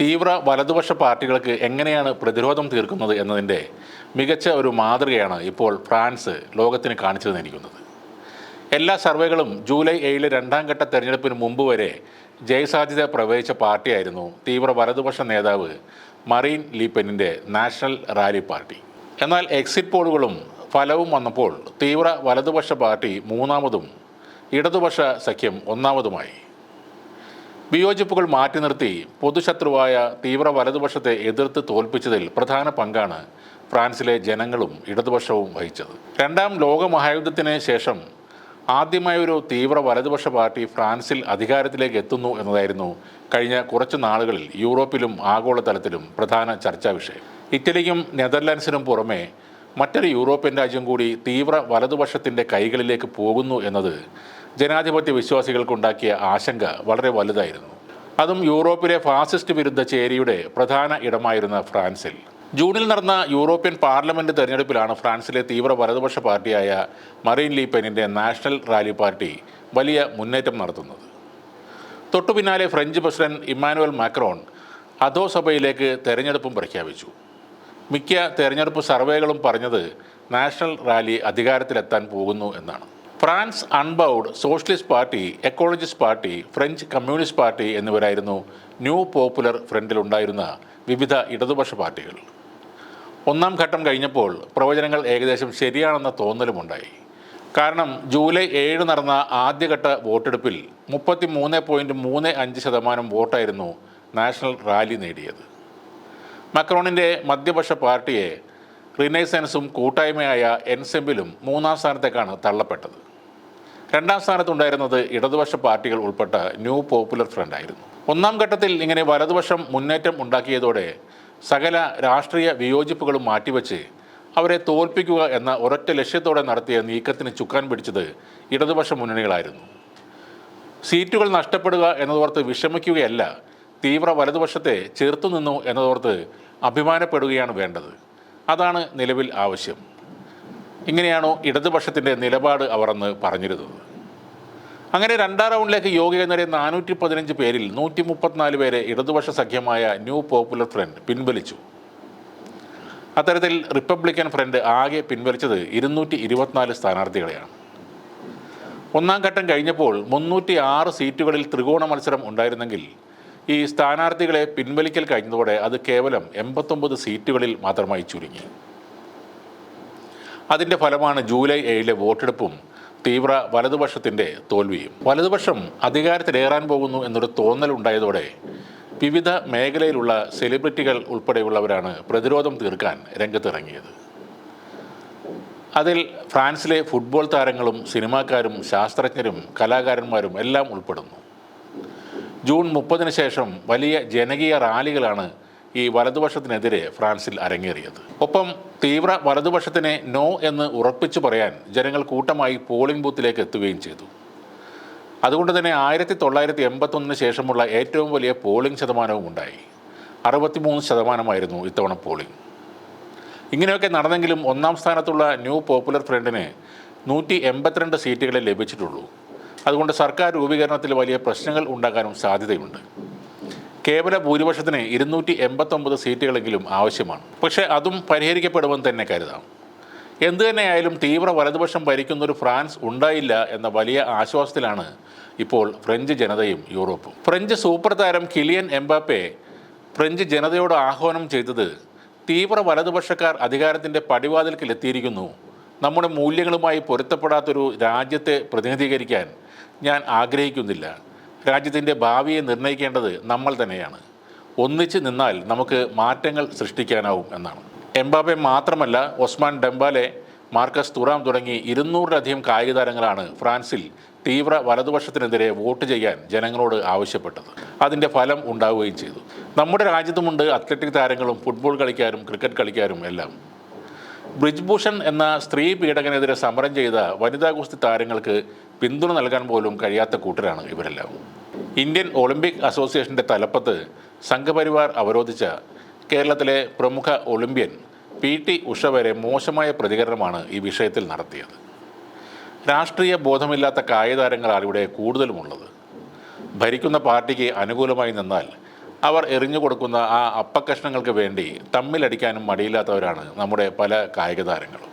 തീവ്ര വലതുപക്ഷ പാർട്ടികൾക്ക് എങ്ങനെയാണ് പ്രതിരോധം തീർക്കുന്നത് എന്നതിന്റെ മികച്ച ഒരു മാതൃകയാണ് ഇപ്പോൾ ഫ്രാൻസ് ലോകത്തിന് കാണിച്ചു തന്നിരിക്കുന്നത്. എല്ലാ സർവേകളും ജൂലൈ ഏഴിലെ രണ്ടാം ഘട്ട തെരഞ്ഞെടുപ്പിന് മുമ്പ് വരെ ജയസാധ്യത പ്രവചിച്ച പാർട്ടിയായിരുന്നു തീവ്ര വലതുപക്ഷ നേതാവ് മറീൻ ലീപ്പനിന്റെ നാഷണൽ റാലി പാർട്ടി. എന്നാൽ എക്സിറ്റ് പോളുകളും ഫലവും വന്നപ്പോൾ തീവ്ര വലതുപക്ഷ പാർട്ടി മൂന്നാമതും ഇടതുപക്ഷ സഖ്യം ഒന്നാമതുമായി. വിയോജിപ്പുകൾ മാറ്റി നിർത്തി പൊതുശത്രുവായ തീവ്ര വലതുപക്ഷത്തെ എതിർത്ത് തോൽപ്പിച്ചതിൽ പ്രധാന പങ്കാണ് ഫ്രാൻസിലെ ജനങ്ങളും ഇടതുപക്ഷവും വഹിച്ചത്. രണ്ടാം ലോകമഹായുദ്ധത്തിന് ശേഷം ആദ്യമായ ഒരു തീവ്ര വലതുപക്ഷ പാർട്ടി ഫ്രാൻസിൽ അധികാരത്തിലേക്ക് എത്തുന്നു എന്നതായിരുന്നു കഴിഞ്ഞ കുറച്ച് നാളുകളിൽ യൂറോപ്പിലും ആഗോളതലത്തിലും പ്രധാന ചർച്ചാ വിഷയം. ഇറ്റലിക്കും നെതർലാൻഡ്സിനും പുറമെ മറ്റൊരു യൂറോപ്യൻ രാജ്യം കൂടി തീവ്ര വലതുപക്ഷത്തിന്റെ കൈകളിലേക്ക് പോകുന്നു എന്നത് ജനാധിപത്യ വിശ്വാസികൾക്കുണ്ടാക്കിയ ആശങ്ക വളരെ വലുതായിരുന്നു. അതും യൂറോപ്പിലെ ഫാസിസ്റ്റ് വിരുദ്ധ ചേരിയുടെ പ്രധാന ഇടമായിരുന്ന ഫ്രാൻസിൽ. ജൂണിൽ നടന്ന യൂറോപ്യൻ പാർലമെന്റ് തെരഞ്ഞെടുപ്പിലാണ് ഫ്രാൻസിലെ തീവ്ര വലതുപക്ഷ പാർട്ടിയായ മറീൻ ലീപെനിന്റെ നാഷണൽ റാലി പാർട്ടി വലിയ മുന്നേറ്റം നടത്തുന്നത്. തൊട്ടു പിന്നാലെ ഫ്രഞ്ച് പ്രസിഡന്റ് ഇമ്മാനുവൽ മാക്രോൺ അധോസഭയിലേക്ക് തെരഞ്ഞെടുപ്പും പ്രഖ്യാപിച്ചു. മിക്ക തെരഞ്ഞെടുപ്പ് സർവേകളും പറഞ്ഞത് നാഷണൽ റാലി അധികാരത്തിലെത്താൻ പോകുന്നു എന്നാണ്. France unbowed socialist party ecologist party French communist party എന്നിവരായിരുന്നു ന്യൂ പോപ്പുലർ ഫ്രണ്ടിലുണ്ടായിരുന്ന വിവിധ ഇടതുപക്ഷ പാർട്ടികൾ. ഒന്നാം ഘട്ടം കഴിഞ്ഞപ്പോൾ പ്രവചനങ്ങൾ ഏകദേശം ശരിയാണെന്ന തോന്നലുമുണ്ടായി. കാരണം ജൂലൈ ഏഴ് നടന്ന ആദ്യഘട്ട വോട്ടെടുപ്പിൽ മുപ്പത്തി മൂന്ന് പോയിന്റ് മൂന്ന് അഞ്ച് ശതമാനം വോട്ടായിരുന്നു നാഷണൽ റാലി നേടിയത്. മക്രോണിന്റെ മധ്യപക്ഷ പാർട്ടിയെ റിനൈസൻസും കൂട്ടായ്മയായ എൻസെമ്പിലും മൂന്നാം സ്ഥാനത്തേക്കാണ് തള്ളപ്പെട്ടത്. രണ്ടാം സ്ഥാനത്തുണ്ടായിരുന്നത് ഇടതുപക്ഷ പാർട്ടികൾ ഉൾപ്പെട്ട ന്യൂ പോപ്പുലർ ഫ്രണ്ട് ആയിരുന്നു. ഒന്നാം ഘട്ടത്തിൽ ഇങ്ങനെ വലതുപക്ഷം മുന്നേറ്റം ഉണ്ടാക്കിയതോടെ സകല രാഷ്ട്രീയ വിയോജിപ്പുകളും മാറ്റിവെച്ച് അവരെ തോൽപ്പിക്കുക എന്ന ഒരൊറ്റ ലക്ഷ്യത്തോടെ നടത്തിയ നീക്കത്തിന് ചുക്കാൻ പിടിച്ചത് ഇടതുപക്ഷ മുന്നണികളായിരുന്നു. സീറ്റുകൾ നഷ്ടപ്പെടുക എന്നതോർത്ത് വിഷമിക്കുകയല്ല തീവ്ര വലതുപക്ഷത്തെ ചേർത്തു നിന്നു എന്നതോർത്ത് അഭിമാനപ്പെടുകയാണ് വേണ്ടത്. അതാണ് നിലവിൽ ആവശ്യം. ഇങ്ങനെയാണോ ഇടതുപക്ഷത്തിന്റെ നിലപാട് അവർ അന്ന് പറഞ്ഞിരുന്നത്? അങ്ങനെ രണ്ടാം റൗണ്ടിലേക്ക് യോഗ്യത നേടിയ നാനൂറ്റി പതിനഞ്ച് പേരിൽ നൂറ്റി മുപ്പത്തിനാല് പേരെ ഇടതുപക്ഷ സഖ്യമായ ന്യൂ പോപ്പുലർ ഫ്രണ്ട് പിൻവലിച്ചു. അത്തരത്തിൽ റിപ്പബ്ലിക്കൻ ഫ്രണ്ട് ആകെ പിൻവലിച്ചത് ഇരുന്നൂറ്റി ഇരുപത്തിനാല് സ്ഥാനാർത്ഥികളെയാണ്. ഒന്നാം ഘട്ടം കഴിഞ്ഞപ്പോൾ മുന്നൂറ്റി ആറ് സീറ്റുകളിൽ ത്രികോണ മത്സരം ഉണ്ടായിരുന്നെങ്കിൽ ഈ സ്ഥാനാർത്ഥികളെ പിൻവലിക്കൽ കഴിഞ്ഞതോടെ അത് കേവലം എൺപത്തൊമ്പത് സീറ്റുകളിൽ മാത്രമായി ചുരുങ്ങി. അതിന്റെ ഫലമാണ് ജൂലൈ ഏഴിലെ വോട്ടെടുപ്പും തീവ്ര വലതുപക്ഷത്തിന്റെ തോൽവിയും. വലതുപക്ഷം അധികാരത്തിലേറാൻ പോകുന്നു എന്നൊരു തോന്നൽ ഉണ്ടായതോടെ വിവിധ മേഖലയിലുള്ള സെലിബ്രിറ്റികൾ ഉൾപ്പെടെയുള്ളവരാണ് പ്രതിരോധം തീർക്കാൻ രംഗത്തിറങ്ങിയത്. അതിൽ ഫ്രാൻസിലെ ഫുട്ബോൾ താരങ്ങളും സിനിമാക്കാരും ശാസ്ത്രജ്ഞരും കലാകാരന്മാരും എല്ലാം ഉൾപ്പെടുന്നു. ജൂൺ മുപ്പതിന് ശേഷം വലിയ ജനകീയ റാലികളാണ് ഈ വലതുപക്ഷത്തിനെതിരെ ഫ്രാൻസിൽ അരങ്ങേറിയത്. ഒപ്പം തീവ്ര വലതുപക്ഷത്തിനെ നോ എന്ന് ഉറപ്പിച്ചു പറയാൻ ജനങ്ങൾ കൂട്ടമായി പോളിംഗ് ബൂത്തിലേക്ക് എത്തുകയും ചെയ്തു. അതുകൊണ്ട് തന്നെ ആയിരത്തി തൊള്ളായിരത്തി എൺപത്തൊന്നിന് ശേഷമുള്ള ഏറ്റവും വലിയ പോളിംഗ് ശതമാനവും ഉണ്ടായി. അറുപത്തിമൂന്ന് ശതമാനമായിരുന്നു ഇത്തവണ പോളിംഗ്. ഇങ്ങനെയൊക്കെ നടന്നെങ്കിലും ഒന്നാം സ്ഥാനത്തുള്ള ന്യൂ പോപ്പുലർ ഫ്രണ്ടിന് നൂറ്റി എൺപത്തിരണ്ട് സീറ്റുകളെ ലഭിച്ചിട്ടുള്ളൂ. അതുകൊണ്ട് സർക്കാർ രൂപീകരണത്തിൽ വലിയ പ്രശ്നങ്ങൾ ഉണ്ടാകാനും സാധ്യതയുണ്ട്. കേവല ഭൂരിപക്ഷത്തിന് ഇരുന്നൂറ്റി എൺപത്തൊമ്പത് സീറ്റുകളെങ്കിലും ആവശ്യമാണ്. പക്ഷേ അതും പരിഹരിക്കപ്പെടുമെന്ന് തന്നെ കരുതാം. എന്തു തന്നെയായാലും തീവ്ര വലതുപക്ഷം ഭരിക്കുന്നൊരു ഫ്രാൻസ് ഉണ്ടായില്ല എന്ന വലിയ ആശ്വാസത്തിലാണ് ഇപ്പോൾ ഫ്രഞ്ച് ജനതയും യൂറോപ്പും. ഫ്രഞ്ച് സൂപ്പർ താരം കിലിയൻ എംബാപ്പെ ഫ്രഞ്ച് ജനതയോട് ആഹ്വാനം ചെയ്തത് തീവ്ര വലതുപക്ഷക്കാർ അധികാരത്തിന്റെ പടിവാതിൽക്കൽ എത്തിയിരിക്കുന്നു. നമ്മുടെ മൂല്യങ്ങളുമായി പൊരുത്തപ്പെടാത്തൊരു രാജ്യത്തെ പ്രതിനിധീകരിക്കാൻ ഞാൻ ആഗ്രഹിക്കുന്നില്ല. രാജ്യത്തിന്റെ ഭാവിയെ നിർണയിക്കേണ്ടത് നമ്മൾ തന്നെയാണ്. ഒന്നിച്ച് നിന്നാൽ നമുക്ക് മാറ്റങ്ങൾ സൃഷ്ടിക്കാനാവും എന്നാണ്. എംബാബെ മാത്രമല്ല ഒസ്മാൻ ഡെംബാലെ മാർക്കസ് തുറാം തുടങ്ങി ഇരുന്നൂറിലധികം കായിക താരങ്ങളാണ് ഫ്രാൻസിൽ തീവ്ര വലതുപക്ഷത്തിനെതിരെ വോട്ട് ചെയ്യാൻ ജനങ്ങളോട് ആവശ്യപ്പെട്ടത്. അതിന്റെ ഫലം ഉണ്ടാവുകയും ചെയ്തു. നമ്മുടെ രാജ്യത്തുമുണ്ട് അത്ലറ്റിക് താരങ്ങളും ഫുട്ബോൾ കളിക്കാരും ക്രിക്കറ്റ് കളിക്കാരും എല്ലാം. ബ്രിജ്ഭൂഷൺ എന്ന സ്ത്രീ പീഡകനെതിരെ സമരം ചെയ്ത വനിതാ ഗുസ്തി താരങ്ങൾക്ക് പിന്തുണ നൽകാൻ പോലും കഴിയാത്ത കൂട്ടരാണ് ഇവരെല്ലാം. ഇന്ത്യൻ ഒളിമ്പിക് അസോസിയേഷന്റെ തലപ്പത്ത് സംഘപരിവാർ അവരോധിച്ച കേരളത്തിലെ പ്രമുഖ ഒളിമ്പ്യൻ പി ടി ഉഷ വരെ മോശമായ പ്രതികരണമാണ് ഈ വിഷയത്തിൽ നടത്തിയത്. രാഷ്ട്രീയ ബോധമില്ലാത്ത കായികതാരങ്ങളാണ് ഇവിടെ കൂടുതലുമുള്ളത്. ഭരിക്കുന്ന പാർട്ടിക്ക് അനുകൂലമായി നിന്നാൽ അവർ എറിഞ്ഞു കൊടുക്കുന്ന ആ അപ്പക്കഷ്ണങ്ങൾക്ക് വേണ്ടി തമ്മിലടിക്കാനും മടിയില്ലാത്തവരാണ് നമ്മുടെ പല കായിക താരങ്ങളും